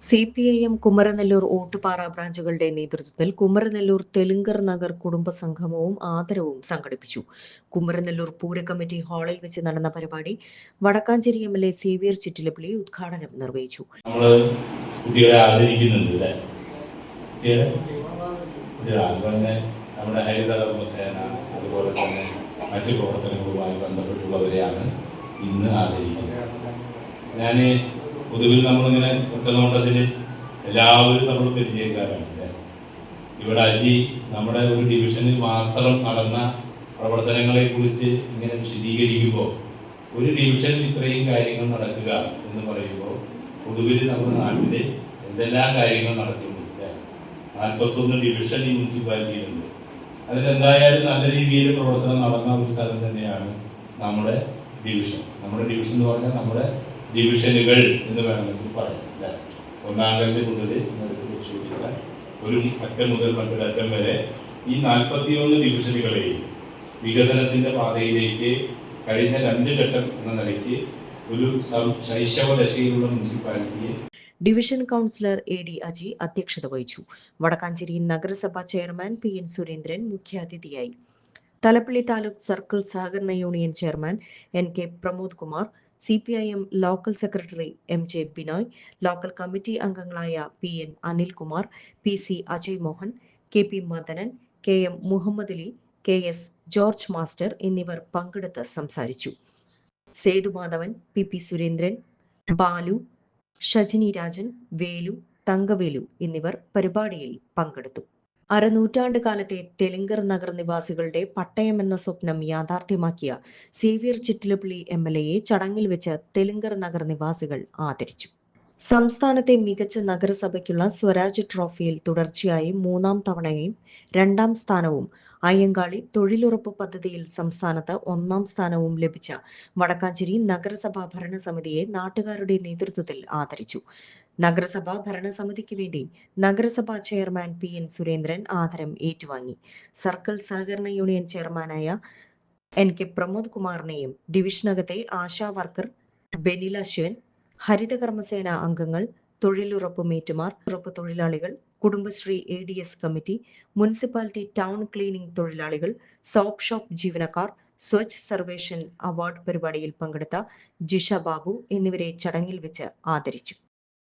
C P I M Kumaranellur Ottupara ബ്രാഞ്ചുകളുടെ നേതൃത്വത്തിൽ കുമരനെല്ലൂർ തെലുങ്കർ നഗർ കുടുംബ സംഗമവും ആദരവും സംഘടിപ്പിച്ചു. കുമരനെല്ലൂർ പൂര കമ്മിറ്റി ഹാളിൽ വെച്ച് നടന്ന പരിപാടി Vadakkanchery M L A Xavier Chittilappilly ഉദ്ഘാടനം നിർവഹിച്ചു. കുട്ടികളെ സേന തന്നെ ഇന്ന് ഞാൻ പൊതുവിൽ നമ്മളിങ്ങനെ ഒറ്റനോട്ടത്തിൽ എല്ലാവരും നമ്മൾ പരിചയക്കാരാണ്. ഇവിടെ അജി നമ്മുടെ ഒരു ഡിവിഷനിൽ മാത്രം നടന്ന പ്രവർത്തനങ്ങളെ കുറിച്ച് ഇങ്ങനെ വിശദീകരിക്കുമ്പോൾ ഒരു ഡിവിഷനിൽ ഇത്രയും കാര്യങ്ങൾ നടക്കുക എന്ന് പറയുമ്പോൾ പൊതുവിൽ നമ്മുടെ നാട്ടിൽ എന്തെല്ലാം കാര്യങ്ങൾ നടക്കുന്നുണ്ട്? നാൽപ്പത്തൊന്ന് ഡിവിഷൻ ഈ മുനിസിപ്പാലിറ്റിയിലുണ്ട്. അതിലെന്തായാലും നല്ല രീതിയിൽ പ്രവർത്തനം നടന്ന ഒരു സ്ഥലം തന്നെയാണ് നമ്മുടെ ഡിവിഷൻ. നമ്മുടെ ഡിവിഷൻ എന്ന് പറഞ്ഞാൽ നമ്മുടെ ഡിവിഷനുകൾ എന്ന് വേണമെങ്കിൽ പറയാം അല്ലേ? ഒന്നാം കല്ല് മുതൽ ഇങ്ങോട്ട് പരിശോധിക്കാൻ ഒരു അറ്റം മുതൽ മറ്റൊരറ്റം വരെ ഈ നാൽപ്പത്തിയൊന്ന് ഡിവിഷനുകളെയും വികസനത്തിന്റെ പാതയിലേക്ക് കഴിഞ്ഞ രണ്ട് ഘട്ടം എന്ന നിലയ്ക്ക് ഒരു ശൈശവ ദശയിലുള്ള മുനിസിപ്പാലിറ്റിയെ division councillor A D Aji അധ്യക്ഷത വഹിച്ചു വടക്കാഞ്ചേരി നഗരസഭാ ചെയർമാൻ പി എൻ സുരേന്ദ്രൻ മുഖ്യാതിഥിയായി തലപ്പള്ളി താലൂക്ക് സർക്കിൾ സഹകരണ union chairman N K Pramod Kumar C P I M local secretary M J Binoy local committee അംഗങ്ങളായ P N Anilkumar P C Ajay Mohan K P Madanan K M Muhammad Ali K S George master എന്നിവർ പങ്കെടുത്ത് സംസാരിച്ചു. Sethumadhavan P P Surendran Balu Shajini Rajan Velu Thankavelu എന്നിവർ പരിപാടിയിൽ പങ്കെടുത്തു. അരനൂറ്റാണ്ട് കാലത്തെ തെലുങ്കർ നഗർ നിവാസികളുടെ പട്ടയം എന്ന സ്വപ്നം യാഥാർത്ഥ്യമാക്കിയ സേവ്യർ ചിറ്റിലപ്പള്ളി എം എൽ എയെ ചടങ്ങിൽ വെച്ച് തെലുങ്കർ നഗർ നിവാസികൾ ആദരിച്ചു. സംസ്ഥാനത്തെ മികച്ച നഗരസഭയ്ക്കുള്ള സ്വരാജ് ട്രോഫിയിൽ തുടർച്ചയായി മൂന്നാം തവണയും രണ്ടാം സ്ഥാനവും അയ്യങ്കാളി തൊഴിലുറപ്പ് പദ്ധതിയിൽ സംസ്ഥാനത്ത് ഒന്നാം സ്ഥാനവും ലഭിച്ച വടക്കാഞ്ചേരി നഗരസഭാ ഭരണസമിതിയെ നാട്ടുകാരുടെ നേതൃത്വത്തിൽ ആദരിച്ചു. നഗരസഭാ ഭരണസമിതിക്ക് വേണ്ടി നഗരസഭാ ചെയർമാൻ പി എൻ സുരേന്ദ്രൻ ആദരം ഏറ്റുവാങ്ങി. സർക്കിൾ സഹകരണ യൂണിയൻ ചെയർമാനായ എൻ കെ പ്രമോദ് കുമാറിനെയും ഡിവിഷനകത്തെ ആശാ വർക്കർ ബെനില ശിവൻ ഹരിതകർമ്മസേന അംഗങ്ങൾ തൊഴിലുറപ്പ് മേറ്റുമാർ ഉറപ്പ് തൊഴിലാളികൾ Kudumbashree A D S committee municipality town cleaning തൊഴിലാളികൾ സോപ്പ് ഷോപ്പ് ജീവനക്കാർ സ്വച്ഛ് സർവേഷൻ അവാർഡ് പരിപാടിയിൽ പങ്കെടുത്ത ജിഷ ബാബു എന്നിവരെ ചടങ്ങിൽ വെച്ച് ആദരിച്ചു.